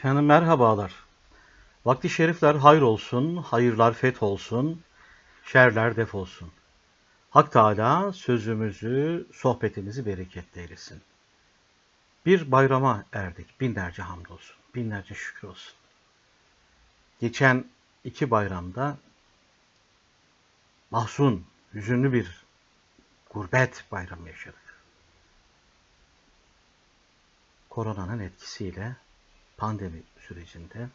Efendim merhabalar. Vakti şerifler hayır olsun, hayırlar feth olsun, şerler def olsun. Hak Teala sözümüzü, sohbetimizi bereketli eylesin. Bir bayrama erdik. Binlerce hamdolsun, binlerce şükür olsun. Geçen iki bayramda mahzun, hüzünlü bir gurbet bayramı yaşadık. Koronanın etkisiyle pandemi sürecinde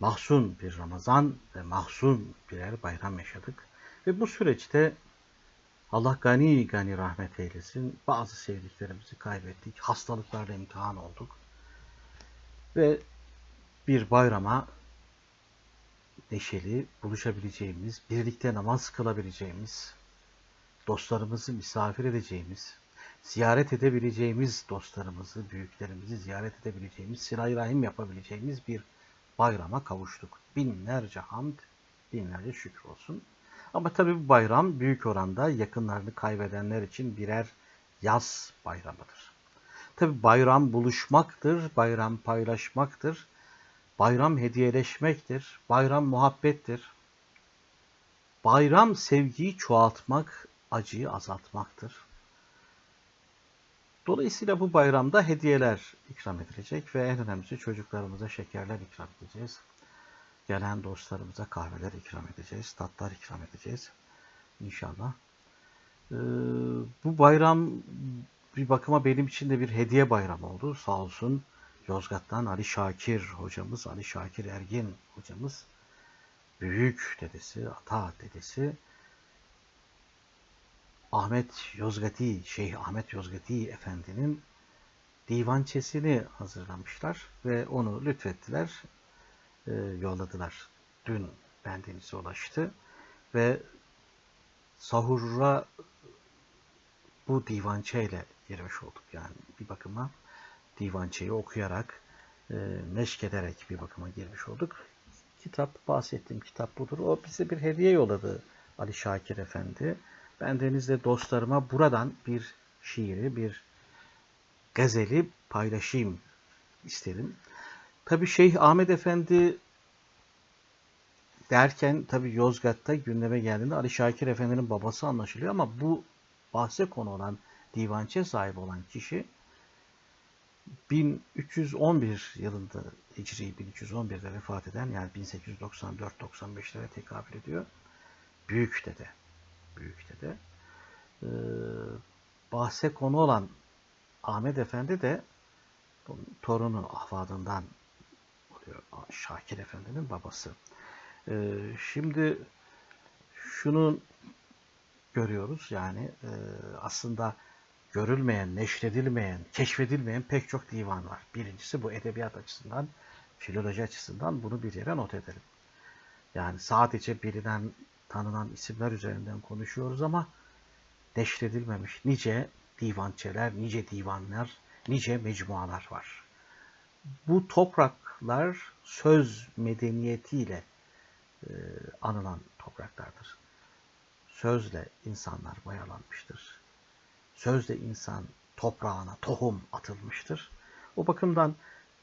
mahzun bir Ramazan ve mahzun birer bayram yaşadık. Ve bu süreçte Allah gani gani rahmet eylesin. Bazı sevdiklerimizi kaybettik. Hastalıklarla imtihan olduk. Ve bir bayrama neşeli buluşabileceğimiz, birlikte namaz kılabileceğimiz, dostlarımızı misafir edeceğimiz, ziyaret edebileceğimiz dostlarımızı, büyüklerimizi ziyaret edebileceğimiz, silah rahim yapabileceğimiz bir bayrama kavuştuk. Binlerce hamd, binlerce şükür olsun. Ama tabii bu bayram büyük oranda yakınlarını kaybedenler için birer yaz bayramıdır. Tabii bayram buluşmaktır, bayram paylaşmaktır, bayram hediyeleşmektir, bayram muhabbettir. Bayram sevgiyi çoğaltmak, acıyı azaltmaktır. Dolayısıyla bu bayramda hediyeler ikram edilecek ve en önemlisi çocuklarımıza şekerler ikram edeceğiz. Gelen dostlarımıza kahveler ikram edeceğiz, tatlar ikram edeceğiz inşallah. Ee, bu bayram bir bakıma benim için de bir hediye bayramı oldu. Sağ olsun Yozgat'tan Ali Şakir hocamız, Ali Şakir Ergin hocamız, büyük dedesi, ata dedesi Ahmet Yozgati, Şeyh Ahmet Yozgati Efendi'nin divançesini hazırlamışlar ve onu lütfettiler, e, yolladılar. Dün bendenize ulaştı ve sahura bu divançeyle girmiş olduk. Yani bir bakıma divançeyi okuyarak, e, meşk ederek bir bakıma girmiş olduk. Kitap, bahsettiğim kitap budur. O bize bir hediye yolladı Ali Şakir Efendi. Ben denizde dostlarıma buradan bir şiiri, bir gazeli paylaşayım istedim. Tabi Şeyh Ahmet Efendi derken tabi Yozgat'ta gündeme geldiğinde Ali Şakir Efendi'nin babası anlaşılıyor ama bu bahse konu olan divançe sahibi olan kişi 1311 yılında Hicri 1311'de vefat eden yani 1894-95'lere tekabül ediyor. Büyük dede büyük dede. Ee, bahse konu olan Ahmet Efendi de torunu ahvadından oluyor. Şakir Efendi'nin babası. Ee, şimdi şunu görüyoruz yani e, aslında görülmeyen, neşredilmeyen, keşfedilmeyen pek çok divan var. Birincisi bu edebiyat açısından, filoloji açısından bunu bir yere not edelim. Yani sadece bilinen tanınan isimler üzerinden konuşuyoruz ama neşredilmemiş nice divançeler, nice divanlar, nice mecmualar var. Bu topraklar söz medeniyetiyle e, anılan topraklardır. Sözle insanlar mayalanmıştır. Sözle insan toprağına tohum atılmıştır. O bakımdan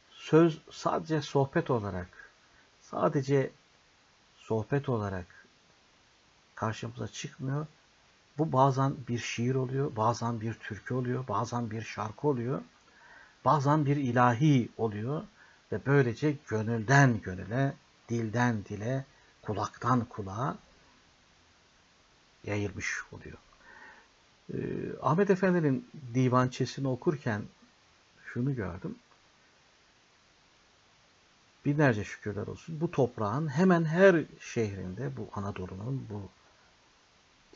söz sadece sohbet olarak, sadece sohbet olarak karşımıza çıkmıyor. Bu bazen bir şiir oluyor, bazen bir türkü oluyor, bazen bir şarkı oluyor, bazen bir ilahi oluyor ve böylece gönülden gönüle, dilden dile, kulaktan kulağa yayılmış oluyor. Ee, Ahmet Efendi'nin divançesini okurken şunu gördüm. Binlerce şükürler olsun. Bu toprağın hemen her şehrinde, bu Anadolu'nun, bu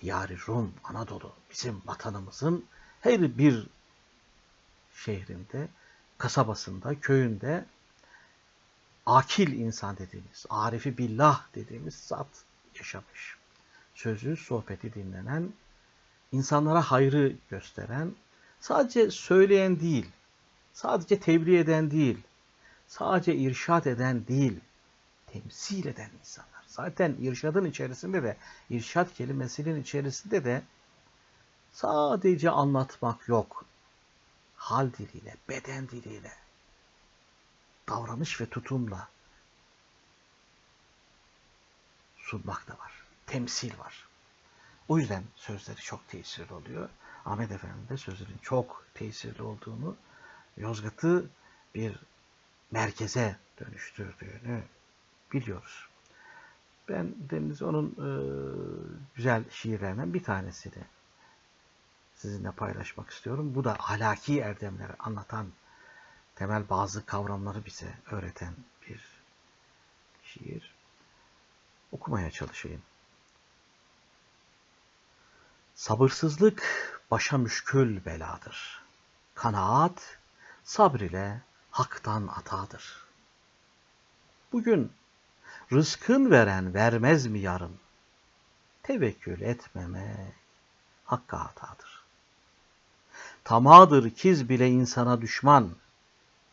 Diyar-ı Rum, Anadolu, bizim vatanımızın her bir şehrinde, kasabasında, köyünde akil insan dediğimiz, arifi billah dediğimiz zat yaşamış. Sözü, sohbeti dinlenen, insanlara hayrı gösteren, sadece söyleyen değil, sadece tebliğ eden değil, sadece irşat eden değil, temsil eden insanlar. Zaten irşadın içerisinde de, irşad kelimesinin içerisinde de sadece anlatmak yok. Hal diliyle, beden diliyle, davranış ve tutumla sunmak da var. Temsil var. O yüzden sözleri çok tesirli oluyor. Ahmet Efendi de sözlerin çok tesirli olduğunu, Yozgat'ı bir merkeze dönüştürdüğünü biliyoruz. Ben Deniz onun e, güzel şiirlerinden bir tanesini sizinle paylaşmak istiyorum. Bu da ahlaki erdemleri anlatan temel bazı kavramları bize öğreten bir şiir. Okumaya çalışayım. Sabırsızlık başa müşkül beladır. Kanaat sabr ile haktan atadır. Bugün rızkın veren vermez mi yarın? Tevekkül etmeme hakka hatadır. Tamadır kiz bile insana düşman.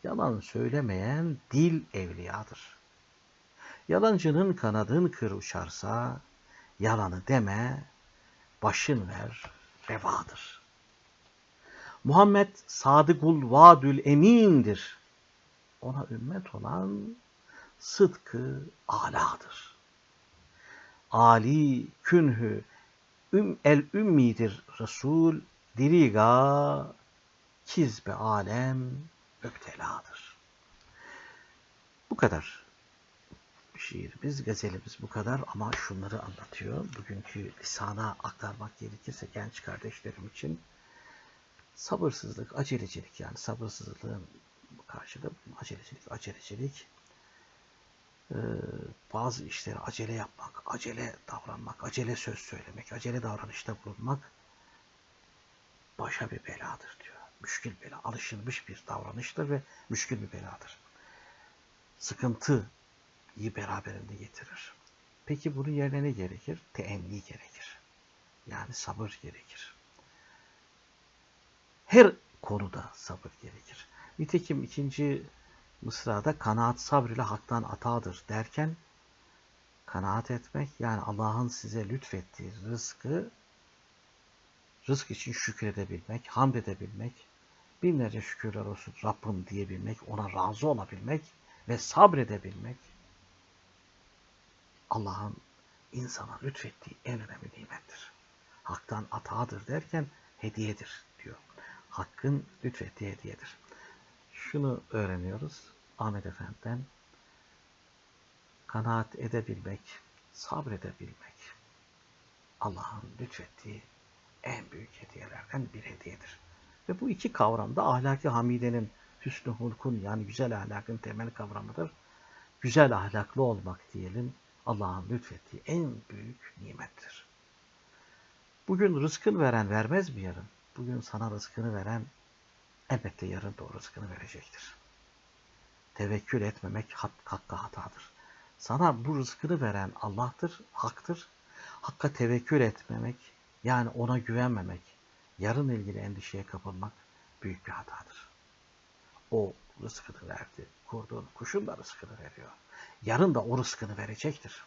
Yalan söylemeyen dil evliyadır. Yalancının kanadın kır uçarsa, yalanı deme, başın ver, revadır. Muhammed sadıkul vadül emindir. Ona ümmet olan sıdkı aladır. Ali künhü üm el ümmidir Resul diriga kizbe alem müpteladır. Bu kadar şiirimiz, gazelimiz bu kadar ama şunları anlatıyor. Bugünkü lisana aktarmak gerekirse genç kardeşlerim için sabırsızlık, acelecilik yani sabırsızlığın karşılığı acelecilik, acelecilik bazı işleri acele yapmak, acele davranmak, acele söz söylemek, acele davranışta bulunmak başa bir beladır diyor. Müşkül bela, alışılmış bir davranıştır ve müşkül bir beladır. Sıkıntıyı beraberinde getirir. Peki bunun yerine ne gerekir? Teenni gerekir. Yani sabır gerekir. Her konuda sabır gerekir. Nitekim ikinci Mısra'da kanaat sabr ile haktan atadır derken kanaat etmek yani Allah'ın size lütfettiği rızkı rızk için şükredebilmek, hamd edebilmek, binlerce şükürler olsun Rabbim diyebilmek, ona razı olabilmek ve sabredebilmek Allah'ın insana lütfettiği en önemli nimettir. Haktan atadır derken hediyedir diyor. Hakkın lütfettiği hediyedir şunu öğreniyoruz Ahmet Efendi'den. Kanaat edebilmek, sabredebilmek Allah'ın lütfettiği en büyük hediyelerden bir hediyedir. Ve bu iki kavram da ahlaki hamidenin, hüsnü hulkun yani güzel ahlakın temel kavramıdır. Güzel ahlaklı olmak diyelim Allah'ın lütfettiği en büyük nimettir. Bugün rızkın veren vermez mi yarın? Bugün sana rızkını veren elbette yarın doğru rızkını verecektir. Tevekkül etmemek hak, hakka hatadır. Sana bu rızkını veren Allah'tır, haktır. Hakka tevekkül etmemek, yani ona güvenmemek, yarın ilgili endişeye kapılmak büyük bir hatadır. O rızkını verdi. Kurduğun kuşun da rızkını veriyor. Yarın da o rızkını verecektir.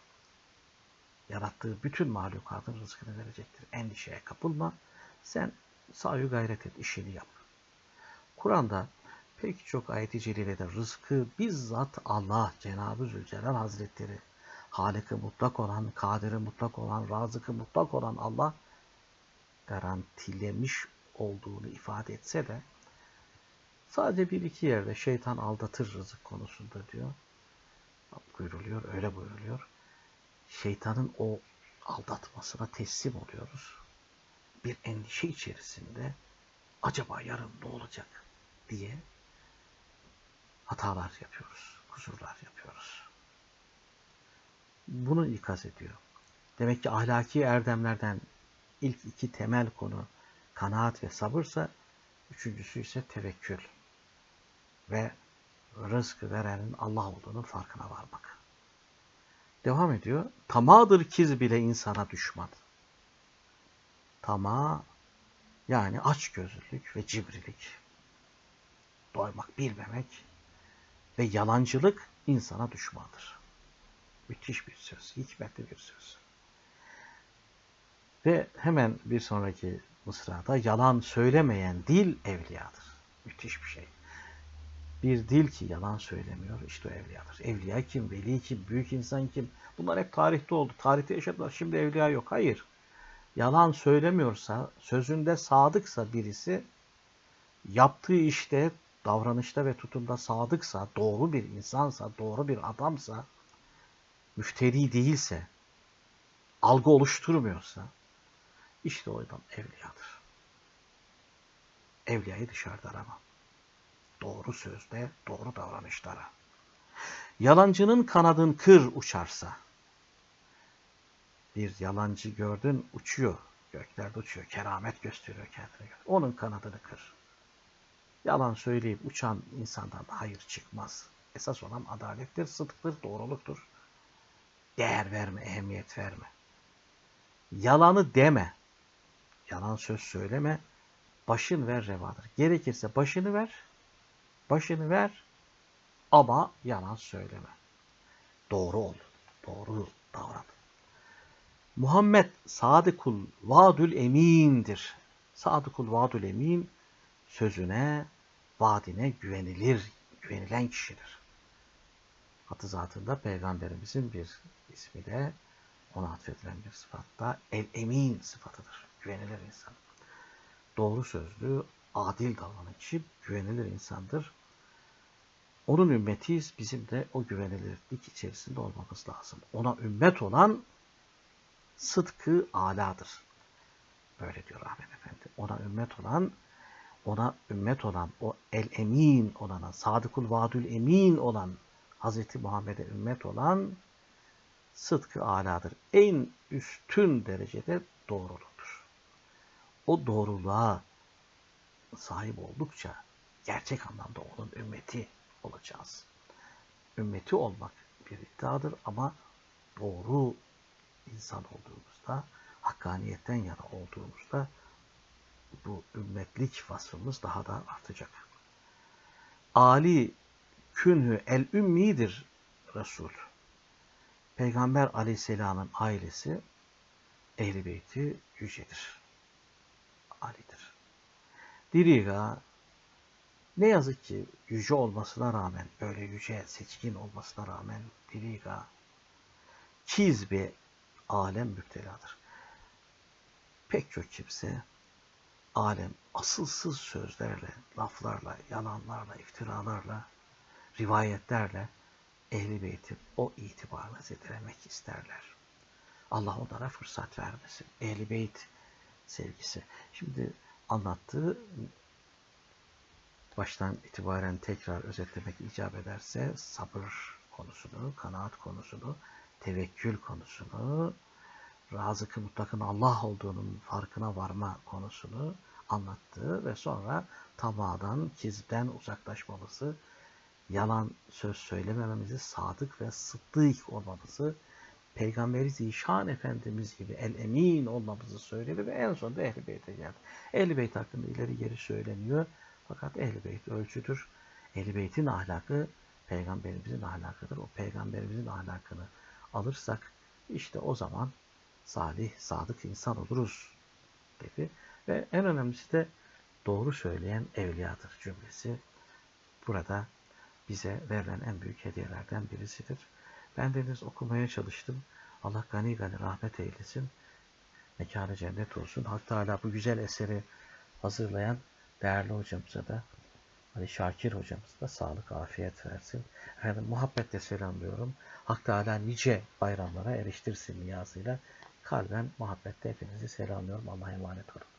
Yarattığı bütün mahlukatın rızkını verecektir. Endişeye kapılma. Sen sahi gayret et, işini yap. Kur'an'da pek çok ayet-i celilede rızkı bizzat Allah Cenab-ı Zülcelal Hazretleri Halık-ı mutlak olan, kadiri mutlak olan, razıkı mutlak olan Allah garantilemiş olduğunu ifade etse de sadece bir iki yerde şeytan aldatır rızık konusunda diyor. Buyruluyor, öyle buyruluyor. Şeytanın o aldatmasına teslim oluyoruz. Bir endişe içerisinde acaba yarın ne olacak? Diye hatalar yapıyoruz, kusurlar yapıyoruz. Bunu ikaz ediyor. Demek ki ahlaki erdemlerden ilk iki temel konu kanaat ve sabırsa, üçüncüsü ise tevekkül ve rızkı verenin Allah olduğunu farkına varmak. Devam ediyor. Tamadır kiz bile insana düşman. Tama yani açgözlülük ve cibrilik doymak bilmemek ve yalancılık insana düşmandır. Müthiş bir söz, hikmetli bir söz. Ve hemen bir sonraki mısrada yalan söylemeyen dil evliyadır. Müthiş bir şey. Bir dil ki yalan söylemiyor. işte o evliyadır. Evliya kim? Veli kim? Büyük insan kim? Bunlar hep tarihte oldu. Tarihte yaşadılar. Şimdi evliya yok. Hayır. Yalan söylemiyorsa, sözünde sadıksa birisi, yaptığı işte, davranışta ve tutumda sadıksa, doğru bir insansa, doğru bir adamsa, müfteri değilse, algı oluşturmuyorsa, işte o adam evliyadır. Evliyayı dışarıda arama. Doğru sözde, doğru davranışlara. Yalancının kanadın kır uçarsa, bir yalancı gördün uçuyor, göklerde uçuyor, keramet gösteriyor kendine. Onun kanadını kır. Yalan söyleyip uçan insandan hayır çıkmaz. Esas olan adalettir, sıdktır, doğruluktur. Değer verme, ehemmiyet verme. Yalanı deme. Yalan söz söyleme. Başın ver revadır. Gerekirse başını ver. Başını ver. Ama yalan söyleme. Doğru ol. Doğru davran. Muhammed sadıkul vadül emindir. Sadıkul vadül emin sözüne, vaadine güvenilir, güvenilen kişidir. Hatı zatında peygamberimizin bir ismi de ona atfedilen bir sıfatta el emin sıfatıdır. Güvenilir insan. Doğru sözlü, adil davranıcı, güvenilir insandır. Onun ümmetiyiz. Bizim de o güvenilirlik içerisinde olmamız lazım. Ona ümmet olan sıdkı aladır. Böyle diyor Ahmet Efendi. Ona ümmet olan, ona ümmet olan, o el emin olana, sadıkul vadül emin olan, Hazreti Muhammed'e ümmet olan sıdkı aladır. En üstün derecede doğruludur. O doğruluğa sahip oldukça gerçek anlamda onun ümmeti olacağız. Ümmeti olmak bir iddiadır ama doğru insan olduğumuzda, hakkaniyetten yana olduğumuzda bu ümmetlik vasfımız daha da artacak. Ali künhü el ümmidir Resul. Peygamber aleyhisselamın ailesi ehli beyti yücedir. Ali'dir. Diriga ne yazık ki yüce olmasına rağmen, böyle yüce, seçkin olmasına rağmen Diriga kiz bir alem müpteladır. Pek çok kimse alem asılsız sözlerle, laflarla, yalanlarla, iftiralarla, rivayetlerle ehli beytin o itibarını zedelemek isterler. Allah onlara fırsat vermesin. Ehli beyt sevgisi. Şimdi anlattığı baştan itibaren tekrar özetlemek icap ederse sabır konusunu, kanaat konusunu, tevekkül konusunu, razıkı mutlakın Allah olduğunun farkına varma konusunu anlattı ve sonra tamadan, kizden uzaklaşmamızı, yalan söz söylemememizi, sadık ve sıddık olmamızı, Peygamberi Zişan Efendimiz gibi el emin olmamızı söyledi ve en sonunda Ehl-i Beyt'e geldi. Ehl-i Beyt hakkında ileri geri söyleniyor. Fakat Ehl-i Beyt ölçüdür. Ehl-i Beyt'in ahlakı Peygamberimizin ahlakıdır. O Peygamberimizin ahlakını alırsak işte o zaman salih, sadık insan oluruz dedi. Ve en önemlisi de doğru söyleyen evliyadır cümlesi. Burada bize verilen en büyük hediyelerden birisidir. Ben deniz okumaya çalıştım. Allah gani gani rahmet eylesin. Mekanı cennet olsun. Hak Teala bu güzel eseri hazırlayan değerli hocamıza da Ali Şakir hocamıza da sağlık, afiyet versin. Efendim muhabbetle selamlıyorum. Hak Teala nice bayramlara eriştirsin niyazıyla kalben muhabbetle hepinizi selamlıyorum. Allah'a emanet olun.